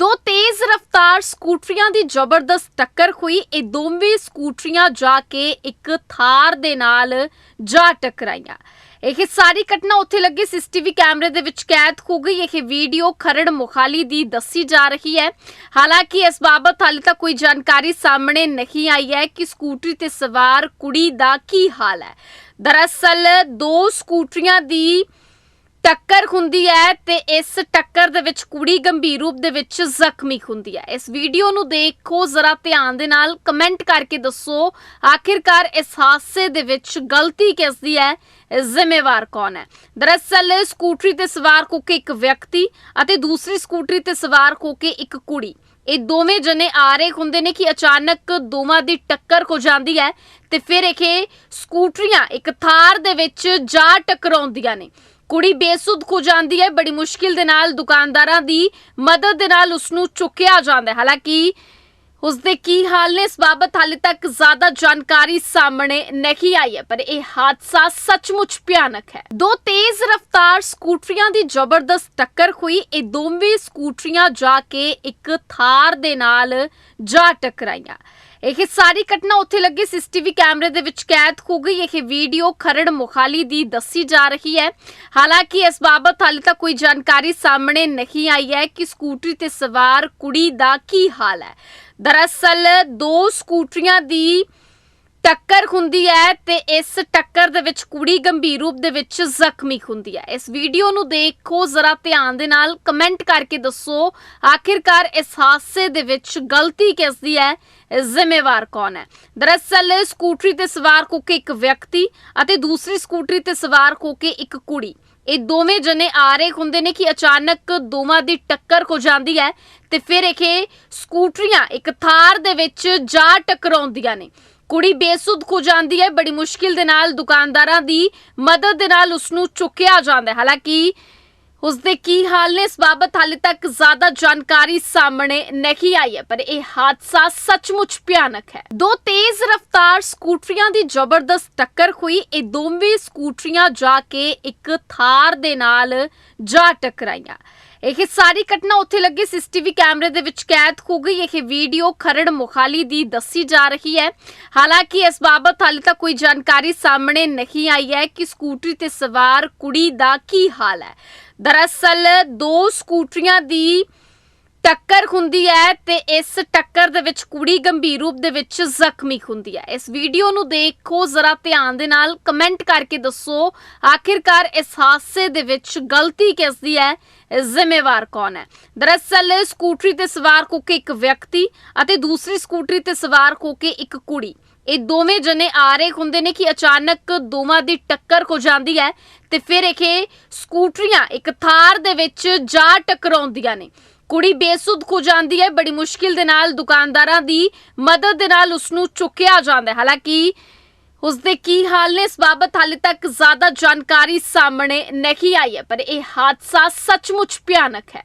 ਦੋ ਤੇਜ਼ ਰਫ਼ਤਾਰ ਸਕੂਟਰੀਆਂ ਦੀ ਜ਼ਬਰਦਸਤ ਟੱਕਰ ਹੋਈ। ਇਹ ਦੋਵੇਂ ਸਕੂਟਰੀਆਂ ਜਾ ਕੇ ਇੱਕ ਥਾਰ ਦੇ ਨਾਲ ਜਾ ਟਕਰਾਈਆਂ। ਇਹ ਸਾਰੀ ਘਟਨਾ ਉੱਥੇ ਲੱਗੇ। ਸੀਸੀਟੀਵੀ ਕੈਮਰੇ ਦੇ ਵਿੱਚ ਕੈਦ ਹੋ ਗਈ। ਇਹ ਵੀਡੀਓ ਖਰੜ ਮੁਖਾਲੀ ਦੀ ਦੱਸੀ ਜਾ ਰਹੀ ਹੈ। ਹਾਲਾਂਕਿ ਇਸ ਬਾਬਤ ਹਾਲੇ ਤੱਕ ਕੋਈ ਜਾਣਕਾਰੀ ਸਾਹਮਣੇ ਨਹੀਂ ਆਈ ਹੈ ਕਿ ਸਕੂਟਰੀ ਤੇ ਸਵਾਰ ਕੁੜੀ ਦਾ ਕੀ ਹਾਲ ਹੈ। ਦਰਅਸਲ ਦੋ ਸਕੂਟਰੀਆਂ ਦੀ ਟੱਕਰ ਹੁੰਦੀ ਹੈ ਤੇ ਇਸ ਟੱਕਰ ਦੇ ਵਿੱਚ ਕੁੜੀ ਗੰਭੀਰ ਰੂਪ ਦੇ ਵਿੱਚ ਜ਼ਖਮੀ ਹੁੰਦੀ ਹੈ। ਇਸ ਵੀਡੀਓ ਨੂੰ ਦੇਖੋ, ਜ਼ਰਾ ਧਿਆਨ ਦੇ ਨਾਲ ਕਮੈਂਟ ਕਰਕੇ ਦੱਸੋ, ਆਖਿਰਕਾਰ ਇਸ ਹਾਦਸੇ ਦੇ ਵਿੱਚ ਗਲਤੀ ਕਿਸ ਦੀ ਹੈ ਜ਼ਿੰਮੇਵਾਰ ਕੌਣ ਹੈ? ਦਰਅਸਲ ਸਕੂਟਰੀ ਤੇ ਸਵਾਰ ਹੋ ਕੇ ਇੱਕ ਵਿਅਕਤੀ ਅਤੇ ਦੂਸਰੀ ਸਕੂਟਰੀ ਤੇ ਸਵਾਰ ਹੋ ਕੇ ਇੱਕ ਕੁੜੀ। ਇਹ ਦੋਵੇਂ ਜਣੇ ਆ ਰਹੇ ਹੁੰਦੇ ਨੇ ਕਿ ਅਚਾਨਕ ਦੋਵਾਂ ਦੀ ਟੱਕਰ ਹੋ ਜਾਂਦੀ ਹੈ ਤੇ ਫਿਰ ਇਹ ਸਕੂਟਰੀਆਂ ਇੱਕ ਥਾਰ ਦੇ ਵਿੱਚ ਜਾ ਟਕਰਾਉਂਦੀਆਂ ਨੇ। ਕੁੜੀ ਬੇਸੁੱਧ ਹੋ ਜਾਂਦੀ ਹੈ, ਬੜੀ ਮੁਸ਼ਕਿਲ ਦੇ ਨਾਲ ਦੁਕਾਨਦਾਰਾਂ ਦੀ ਮਦਦ ਦੇ ਨਾਲ ਉਸ ਨੂੰ ਚੁੱਕਿਆ ਜਾਂਦਾ ਹੈ। ਹਾਲਾਂਕਿ ਉਸ ਦੇ ਕੀ ਹਾਲ ਨੇ? ਇਸ ਬਾਬਤ ਹਾਲੇ ਤੱਕ ਜ਼ਿਆਦਾ ਜਾਣਕਾਰੀ ਸਾਹਮਣੇ ਨਹੀਂ ਆਈ ਹੈ, ਪਰ ਇਹ ਹਾਦਸਾ ਸੱਚਮੁੱਚ ਭਿਆਨਕ ਹੈ। ਦੋ ਤੇਜ਼ ਰਫ਼ਤਾਰ ਸਕੂਟਰੀਆਂ ਦੀ ਜ਼ਬਰਦਸਤ ਟੱਕਰ ਹੋਈ। ਇਹ ਦੋਵੇਂ ਸਕੂਟਰੀਆਂ ਜਾ ਕੇ ਇੱਕ ਥਾਰ ਦੇ ਨਾਲ ਜਾ ਟਕਰਾਈਆਂ। ਇਹ ਸਾਰੀ ਘਟਨਾ ਉੱਥੇ ਲੱਗੇ। ਸੀਸੀਟੀਵੀ ਕੈਮਰੇ ਦੇ ਵਿੱਚ ਕੈਦ ਹੋ ਗਈ। ਇਹ ਵੀਡੀਓ ਖਰੜ ਮੁਖਾਲੀ ਦੀ ਦੱਸੀ ਜਾ ਰਹੀ ਹੈ। ਹਾਲਾਂਕਿ ਇਸ ਬਾਬਤ ਹਾਲੇ ਤੱਕ ਕੋਈ ਜਾਣਕਾਰੀ ਸਾਹਮਣੇ ਨਹੀਂ ਆਈ ਹੈ ਕਿ ਸਕੂਟਰੀ ਤੇ ਸਵਾਰ ਕੁੜੀ ਦਾ ਕੀ ਹਾਲ ਹੈ। ਦਰਅਸਲ ਦੋ ਸਕੂਟਰੀਆਂ ਦੀ ਟੱਕਰ ਹੁੰਦੀ ਹੈ ਤੇ ਇਸ ਟੱਕਰ ਦੇ ਵਿੱਚ ਕੁੜੀ ਗੰਭੀਰ ਰੂਪ ਦੇ ਵਿੱਚ ਜ਼ਖਮੀ ਹੁੰਦੀ ਹੈ। ਇਸ ਵੀਡੀਓ ਨੂੰ ਦੇਖੋ, ਜ਼ਰਾ ਧਿਆਨ ਦੇ ਨਾਲ ਕਮੈਂਟ ਕਰਕੇ ਦੱਸੋ, ਆਖਿਰਕਾਰ ਇਸ ਹਾਦਸੇ ਦੇ ਵਿੱਚ ਗਲਤੀ ਕਿਸ ਦੀ ਹੈ ਜ਼ਿੰਮੇਵਾਰ ਕੌਣ ਹੈ? ਦਰਅਸਲ ਸਕੂਟਰੀ ਤੇ ਸਵਾਰ ਹੋ ਕੇ ਇੱਕ ਵਿਅਕਤੀ ਅਤੇ ਦੂਸਰੀ ਸਕੂਟਰੀ ਤੇ ਸਵਾਰ ਹੋ ਕੇ ਇੱਕ ਕੁੜੀ। ਇਹ ਦੋਵੇਂ ਜਣੇ ਆ ਰਹੇ ਹੁੰਦੇ ਨੇ ਕਿ ਅਚਾਨਕ ਦੋਵਾਂ ਦੀ ਟੱਕਰ ਹੋ ਜਾਂਦੀ ਹੈ ਤੇ ਫਿਰ ਇਹ ਸਕੂਟਰੀਆਂ ਇੱਕ ਥਾਰ ਦੇ ਵਿੱਚ ਜਾ ਟਕਰਾਉਂਦੀਆਂ ਨੇ। ਕੁੜੀ ਬੇਸੁੱਧ ਹੋ ਜਾਂਦੀ ਹੈ, ਬੜੀ ਮੁਸ਼ਕਿਲ ਦੇ ਨਾਲ ਦੁਕਾਨਦਾਰਾਂ ਦੀ ਮਦਦ ਦੇ ਨਾਲ ਉਸ ਨੂੰ ਚੁੱਕਿਆ ਜਾਂਦਾ ਹੈ। ਹਾਲਾਂਕਿ ਉਸ ਦੇ ਕੀ ਹਾਲ ਨੇ? ਇਸ ਬਾਬਤ ਹਾਲੇ ਤੱਕ ਜ਼ਿਆਦਾ ਜਾਣਕਾਰੀ ਸਾਹਮਣੇ ਨਹੀਂ ਆਈ ਹੈ, ਪਰ ਇਹ ਹਾਦਸਾ ਸੱਚਮੁੱਚ ਭਿਆਨਕ ਹੈ। ਦੋ ਤੇਜ਼ ਰਫ਼ਤਾਰ ਸਕੂਟਰੀਆਂ ਦੀ ਜ਼ਬਰਦਸਤ ਟੱਕਰ ਹੋਈ। ਇਹ ਦੋਵੇਂ ਸਕੂਟਰੀਆਂ ਜਾ ਕੇ ਇੱਕ ਥਾਰ ਦੇ ਨਾਲ ਜਾ ਟਕਰਾਈਆਂ। ਇਹ ਸਾਰੀ ਘਟਨਾ ਉੱਥੇ ਲੱਗੇ। ਸੀਸੀਟੀਵੀ ਕੈਮਰੇ ਦੇ ਵਿੱਚ ਕੈਦ ਹੋ ਗਈ। ਇਹ ਵੀਡੀਓ ਖਰੜ ਮੁਖਾਲੀ ਦੀ ਦੱਸੀ ਜਾ ਰਹੀ ਹੈ। ਹਾਲਾਂਕਿ ਇਸ ਬਾਬਤ ਹਾਲੇ ਤੱਕ ਕੋਈ ਜਾਣਕਾਰੀ ਸਾਹਮਣੇ ਨਹੀਂ ਆਈ ਹੈ ਕਿ ਸਕੂਟਰੀ ਤੇ ਸਵਾਰ ਕੁੜੀ ਦਾ ਕੀ ਹਾਲ ਹੈ। ਦਰਅਸਲ ਦੋ ਸਕੂਟਰੀਆਂ ਦੀ ਟੱਕਰ ਹੁੰਦੀ ਹੈ ਤੇ ਇਸ ਟੱਕਰ ਦੇ ਵਿੱਚ ਕੁੜੀ ਗੰਭੀਰ ਰੂਪ ਦੇ ਵਿੱਚ ਜ਼ਖਮੀ ਹੁੰਦੀ ਹੈ। ਇਸ ਵੀਡੀਓ ਨੂੰ ਦੇਖੋ, ਜ਼ਰਾ ਧਿਆਨ ਦੇ ਨਾਲ ਕਮੈਂਟ ਕਰਕੇ ਦੱਸੋ, ਆਖਿਰਕਾਰ ਇਸ ਹਾਦਸੇ ਦੇ ਵਿੱਚ ਗਲਤੀ ਕਿਸ ਦੀ ਹੈ ਜ਼ਿੰਮੇਵਾਰ ਕੌਣ ਹੈ? ਦਰਅਸਲ ਸਕੂਟਰੀ ਤੇ ਸਵਾਰ ਹੋ ਕੇ ਇੱਕ ਵਿਅਕਤੀ ਅਤੇ ਦੂਸਰੀ ਸਕੂਟਰੀ ਤੇ ਸਵਾਰ ਹੋ ਕੇ ਇੱਕ ਕੁੜੀ। ਇਹ ਦੋਵੇਂ ਜਣੇ ਆ ਰਹੇ ਹੁੰਦੇ ਨੇ ਕਿ ਅਚਾਨਕ ਦੋਵਾਂ ਦੀ ਟੱਕਰ ਹੋ ਜਾਂਦੀ ਹੈ ਤੇ ਫਿਰ ਇਹ ਸਕੂਟਰੀਆਂ ਇੱਕ ਥਾਰ ਦੇ ਵਿੱਚ ਜਾ ਟਕਰਾਉਂਦੀਆਂ ਨੇ। ਕੁੜੀ ਬੇਸੁੱਧ ਹੋ ਜਾਂਦੀ ਹੈ, ਬੜੀ ਮੁਸ਼ਕਿਲ ਦੇ ਨਾਲ ਦੁਕਾਨਦਾਰਾਂ ਦੀ ਮਦਦ ਦੇ ਨਾਲ ਉਸ ਨੂੰ ਚੁੱਕਿਆ ਜਾਂਦਾ ਹੈ। ਹਾਲਾਂਕਿ ਉਸ ਦੇ ਕੀ ਹਾਲ ਨੇ, ਇਸ ਬਾਬਤ ਹਾਲੇ ਤੱਕ ਜ਼ਿਆਦਾ ਜਾਣਕਾਰੀ ਸਾਹਮਣੇ ਨਹੀਂ ਆਈ ਹੈ, ਪਰ ਇਹ ਹਾਦਸਾ ਸੱਚਮੁੱਚ ਭਿਆਨਕ ਹੈ।